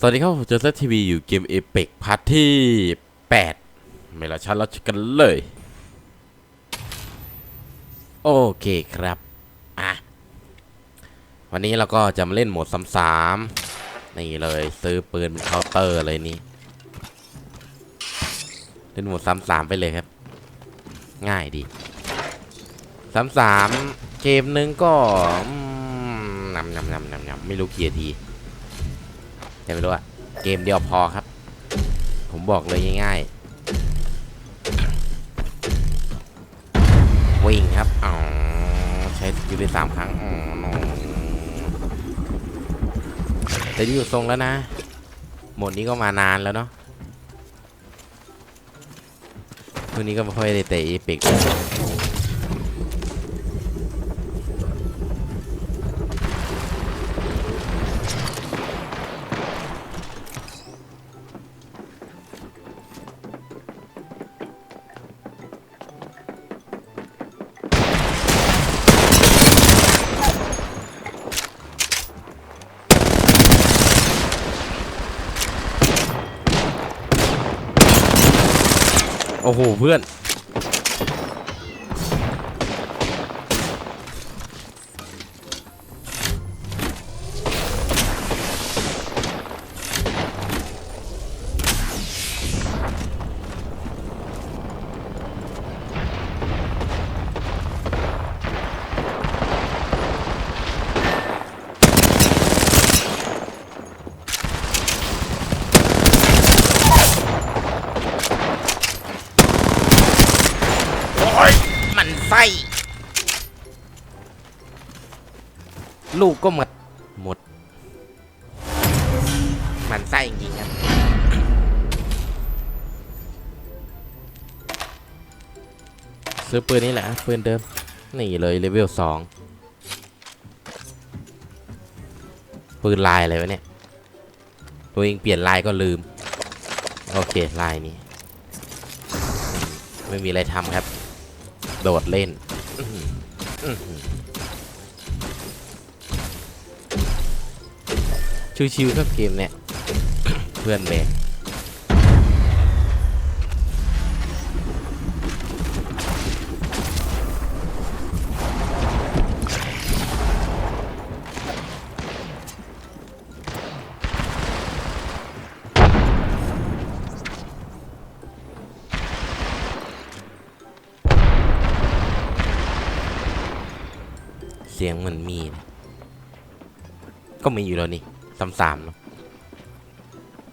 สวัสดีครับผมเจอเซทีวีอยู่เกมเอเปกพาร์ทที่ 8 ไม่ละชันแล้วกันเลย โอเคครับ อะ วันนี้เราก็จะมาเล่นโหมดซ้ำๆนี่เลยซื้อปืนเป็นเคาน์เตอร์เลยนี่ เล่นโหมดซ้ำๆไปเลยครับ ง่ายดีซ้ำๆเกมนึงก็นำนำนำนำนำไม่รู้กี่นาที แต่ไม่รู้อะเกมเดียวพอครับ ผมบอกเลยง่ายๆวิ่งครับอ๋อใช้สกิลได้สามครั้งอ๋อแต่ที่อยู่ทรงแล้วนะหมดนี้ก็มานานแล้วเนาะตัวนี้ก็ไม่ค่อยได้เตะเอพิก โอ้โหเพื่อน ลูกก็หมดหมด มันไส้จริงครับซื้อปืนนี่แหละปืนเดิม นี่เลยเลเวลสองปืนลายอะไรวะเนี่ย ตัวเองเปลี่ยนลายก็ลืม โอเค ลายนี้ ไม่มีอะไรทำครับ โดดเล่น ชิวๆครับเกมเนี่ย เพื่อนแบกเสียงเหมือนมีนะก็มีอยู่แล้วนี่ สามๆเนาะ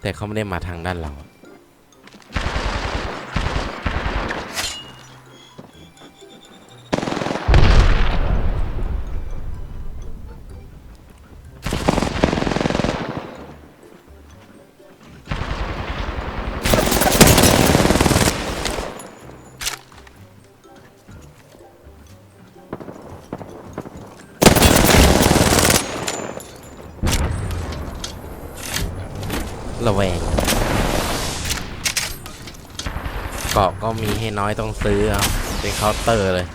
แต่เขาไม่ได้มาทางด้านเรา ระแวงเกาะก็มีให้น้อยต้องซื้อเอาเป็นเคาน์เตอร์เลย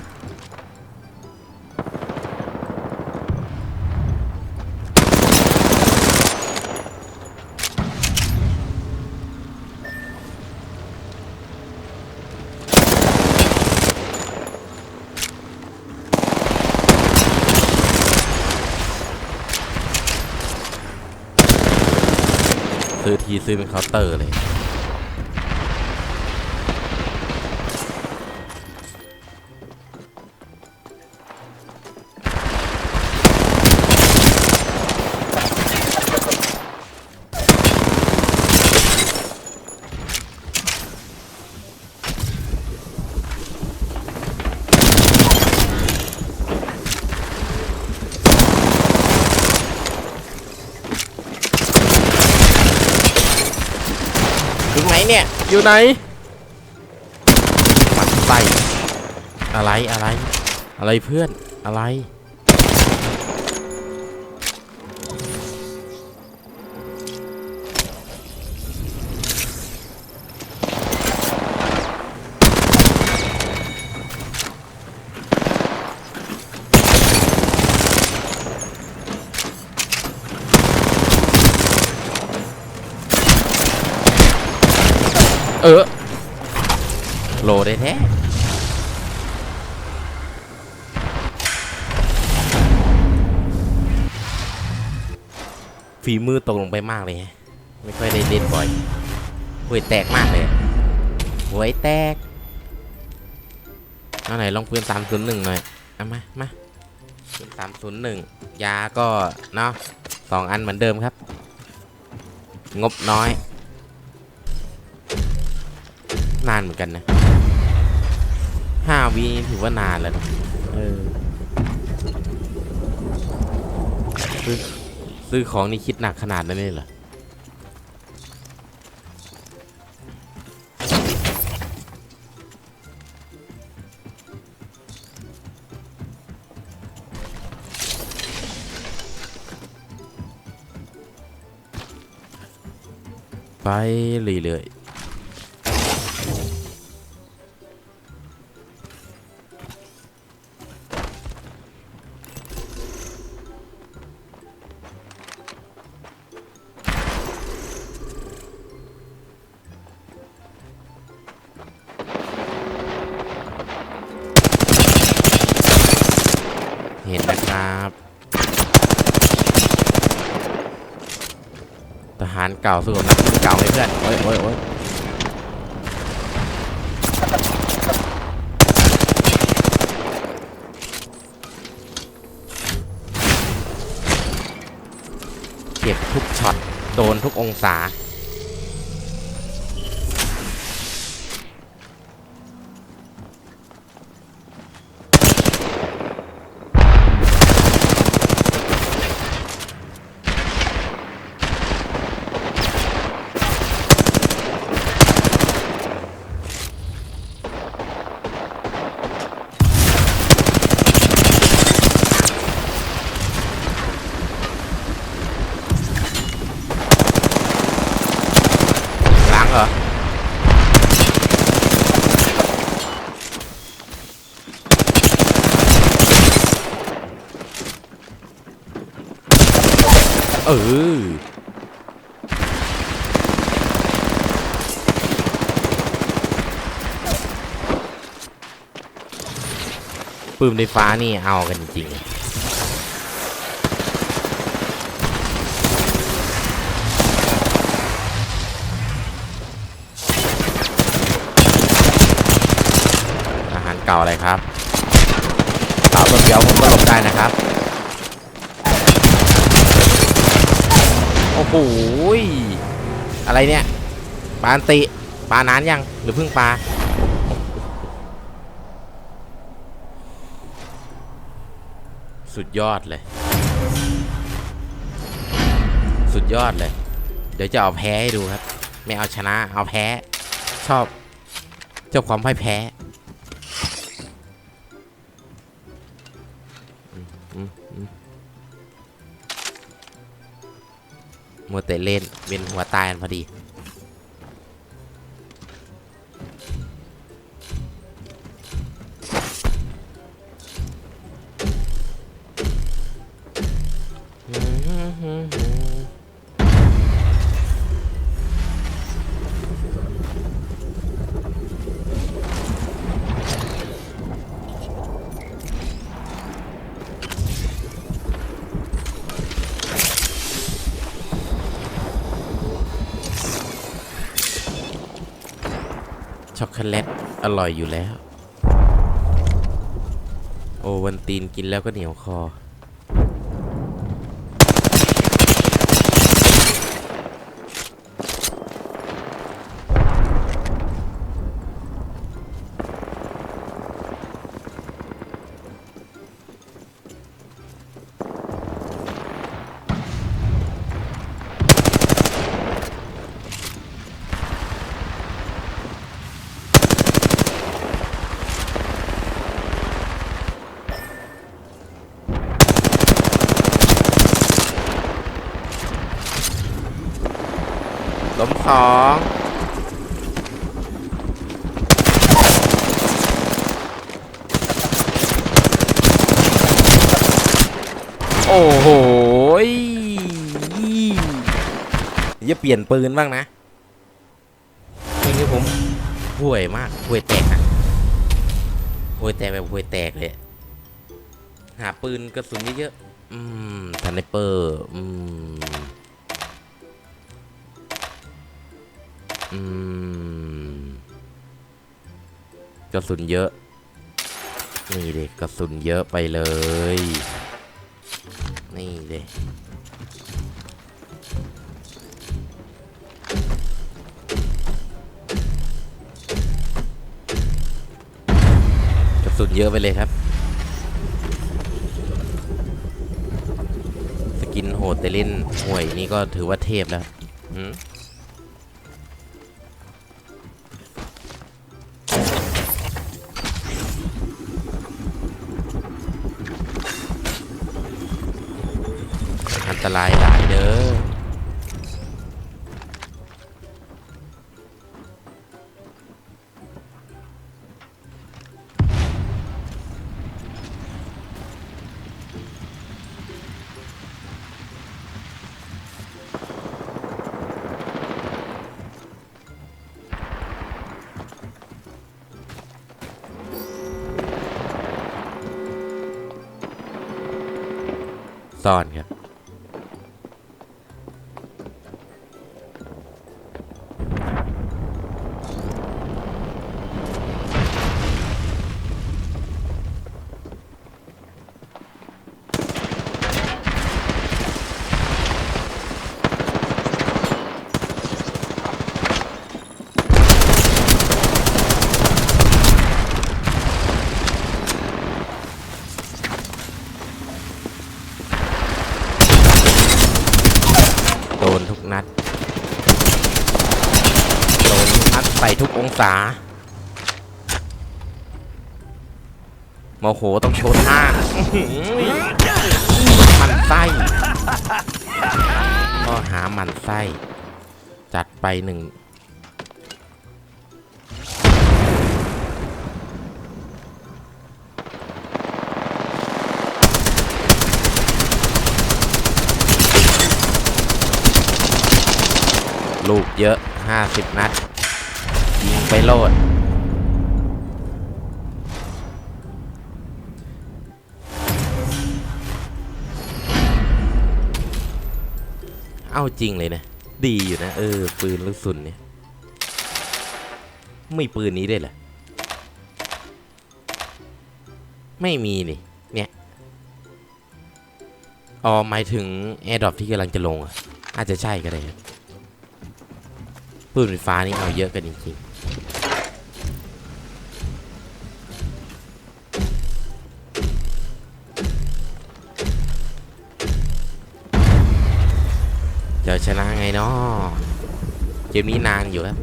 ซื้อทีซื้อเป็นเคาน์เตอร์เลย อยู่ไหนมันไปอะไรอะไร อะไรเพื่อนอะไร เออ โลได้แท้ฝีมือตกลงไปมากเลยฮะ ไม่ค่อยได้เล่นบ่อยหวยแตกมากเลยหวยแตก เอาไหนลองปืนสามศูนย์หนึ่งหน่อย เอามา มาปืนสามศูนย์หนึ่งยาก็เนาะสองอันเหมือนเดิมครับ งบน้อย นานเหมือนกันนะห้าวิถือว่านานแล้วนะเออซื้อซื้อของนี่คิดหนักขนาดนั้นเลยเหรอไปเรื่อยๆ ทหารเก่าสู้กับนักสู้เก่าไหมเพื่อน โอ้ยโอ้ยโอ้ยเก็บทุกช็อต โดนทุกองศา ออปืนไฟฟ้านี่เอากันจริงอาหารเก่าอะไรครับเก่าตัวเดียวผมก็หลบได้นะครับ โอ้โหยอะไรเนี่ยปลานติปลานานยังหรือเพิ่งปลาสุดยอดเลย สุดยอดเลย เดี๋ยวจะเอาแพ้ให้ดูครับ ไม่เอาชนะ เอาแพ้ ชอบเจ้าความพ่ายแพ้ มัวแต่เล่นเป็นหัวตายกันพอดี ช็อกโกแลตอร่อยอยู่แล้ว โอวันตีนกินแล้วก็เหนียวคอ อ้โหยอย่าเปลี่ยนปืนบ้างนะไม่งั้ผมห่วยมากห่วยแตกอะห่วยแตกแบบห่วยแตกเลย หาปืนกระสุนเยอะๆอืมสไนเปอร์ อืม อืม กระสุนเยอะ นี่เด็กกระสุนเยอะไปเลย นี่เลยกระสุนเยอะไปเลยครับ สกินโหดแต่เล่นห่วยนี่ก็ถือว่าเทพแล้วอืม ตรายหลายเด้อซ่อนครับ ทุกนัดใส่ทุกองศาโมโหต้องโชว์ท่าหมันไส้ก็หามันไส้ จัดไปหนึ่งลูกเยอะ 50 นัด ไปโลดเอาจริงเลยนะ ดีอยู่นะ เออ ปืนลูกสุนเนี่ยไม่ปืนนี้ได้เหรอไม่มีนี่เนี่ยอ๋อหมายถึงแอร์ดรอปที่กำลังจะลงอะอาจจะใช่ก็ได้ปืนไฟฟ้านี่เอาเยอะกันจริงๆ จะชนะไงเนาะเกมนี้นานอยู่ครับ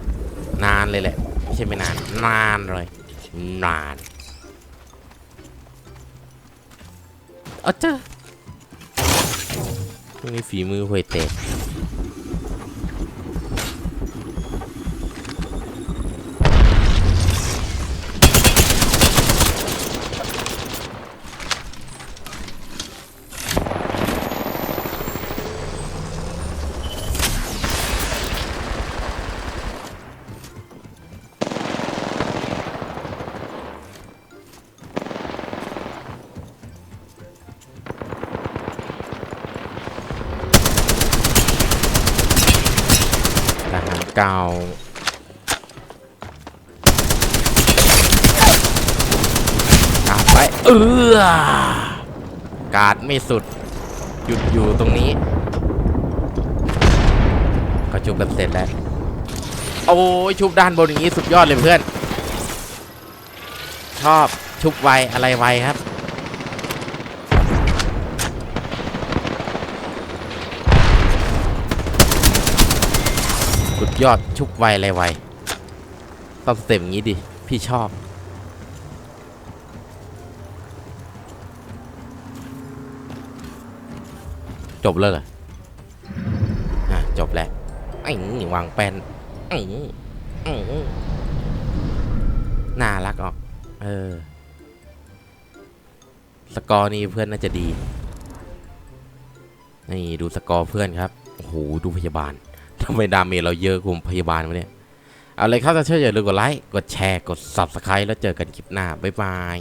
นานเลยแหละ ไม่ใช่ไม่นาน นานเลยนานเอาเจ้าพวกนี้ฝีมือห่วยเตะ เก่ากาดไว้เออกาดไม่สุด หยุดอยู่ตรงนี้ ก็ชุบกันเสร็จแล้ว โอ้ยชุบด้านบนอย่างนี้สุดยอดเลยเพื่อน ชอบชุบไวอะไรไวครับ ยอดชุบไวอะไรไวต้องสเต็ปอย่างนี้ดิ พี่ชอบ จบแล้วเหรออะจบแล้วไอ้นี่วางแปนไอ้นี่ไอ้นี่น่ารักออก เออ สกอร์นี่เพื่อนน่าจะดี นี่ ดูสกอร์เพื่อนครับ โอ้โห ดูพยาบาล ทำไมดาเมจเราเยอะกลุ่มพยาบาลวะเนี่ย เอาเลยครับถ้าชอบอย่าลืมกดไลค์ กดแชร์ กด subscribe แล้วเจอกันคลิปหน้า บ๊ายบาย